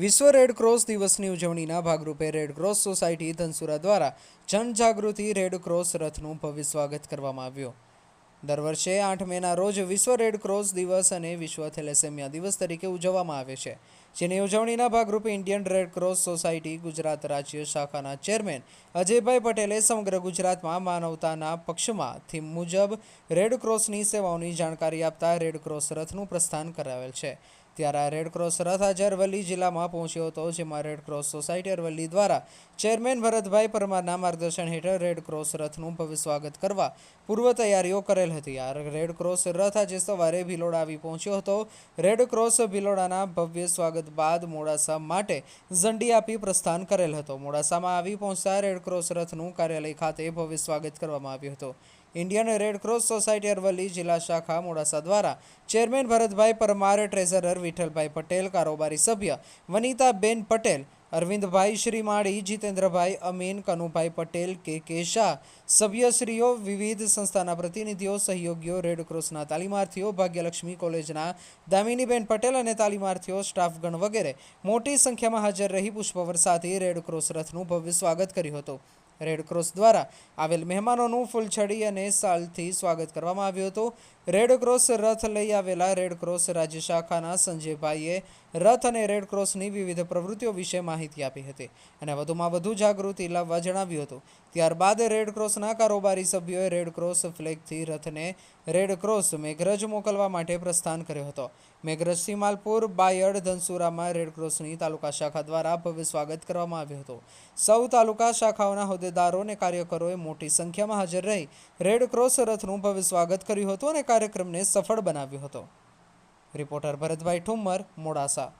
વિશ્વ red cross દિવસની ઉજવણીના ભાગરૂપે રેડ ક્રોસ સોસાયટી ધનસુરા દ્વારા જનજાગૃતિ રેડ ક્રોસ રથનું ભવ્ય સ્વાગત કરવામાં આવ્યું. દર વર્ષે આઠ મેના રોજ વિશ્વ રેડ ક્રોસ દિવસ અને વિશ્વ થેલેસેમિયા દિવસ તરીકે ઉજવવામાં આવે છે. જેની ઉજવણીના ભાગરૂપે Indian red cross society Gujarat રાજ્ય શાખાના ચેરમેન અજયભાઈ પટેલે સમગ્ર ગુજરાતમાં માનવતાના પક્ષમાં થીમ મુજબ રેડ ક્રોસની સેવાઓની જાણકારી આપતા રેડ ક્રોસ રથનું પ્રસ્થાન કરાવેલ છે. ત્યારે આ રેડ ક્રોસ રથ આજે અરવલ્લી જિલ્લામાં પહોંચ્યો હતો, જેમાં રેડ ક્રોસ સોસાયટી અરવલ્લી દ્વારા ચેરમેન ભરતભાઈ પરમારના માર્ગદર્શન હેઠળ રેડ ક્રોસ રથનું ભવ્ય સ્વાગત કરવા પૂર્વ તૈયારીઓ કરેલ હતી. આ રેડ ક્રોસ રથ આજે સવારે ભિલોડા આવી પહોંચ્યો હતો. રેડ ક્રોસ ભિલોડાના ભવ્ય સ્વાગત બાદ મોડાસા માટે ઝંડી આપી પ્રસ્થાન કરેલ હતો. મોડાસામાં આવી પહોંચતા રેડ ક્રોસ રથનું કાર્યાલય ખાતે ભવ્ય સ્વાગત કરવામાં આવ્યું હતું. Indian Red Cross Society Aravalli જિલ્લા શાખા મોડાસા દ્વારા ચેરમેન ભરતભાઈ પરમાર ટ્રેઝરર વિઠ્ઠલભાઈ પટેલ કારોબારી સભ્ય વનિતાબેન પટેલ, અરવિંદભાઈ શ્રીમાળી, જીતેન્દ્રભાઈ અમીન, કનુભાઈ પટેલ, કે કે શાહ, સભ્યશ્રીઓ, વિવિધ સંસ્થાના પ્રતિનિધિઓ, સહયોગીઓ, રેડ ક્રોસના તાલીમાર્થીઓ, ભાગ્યલક્ષ્મી કોલેજના દામિનીબેન પટેલ અને તાલીમાર્થીઓ, સ્ટાફગણ વગેરે મોટી સંખ્યામાં હાજર રહી પુષ્પવર્ષાથી રેડ ક્રોસ રથનું ભવ્ય સ્વાગત કર્યું હતું. રેડ ક્રોસ દ્વારા આવેલ મહેમાનોનું ફૂલછડી અને સાલથી સ્વાગત કરવામાં આવ્યું હતું. રેડ ક્રોસ રથ લઈ આવેલા રેડક્રોસ રાજ્ય શાખાના સંજયભાઈએ રથ અને રેડક્રોસની વિવિધ પ્રવૃત્તિઓ વિશે માહિતી આપી હતી અને વધુમાં વધુ જાગૃતિ લાવવા જણાવ્યું હતું. ત્યારબાદ રેડ ક્રોસના કારોબારી સભ્યોએ રેડ ક્રોસ ફ્લેગથી રથને રેડ ક્રોસ મેઘરજ મોકલવા માટે પ્રસ્થાન કર્યો હતો. મેઘરજ માલપુર બાયડ, ધનસુરામાં રેડ ક્રોસની તાલુકા શાખા દ્વારા ભવ્ય સ્વાગત કરવામાં આવ્યું હતું. સૌ તાલુકા શાખાઓના હોદ્દેદારો અને કાર્યકરોએ મોટી સંખ્યામાં હાજર રહી રેડ ક્રોસ રથનું ભવ્ય સ્વાગત કર્યું હતું અને કાર્યક્રમને સફળ બનાવ્યો હતો. રિપોર્ટર ભરતભાઈ ઠુમ્મર, મોડાસા.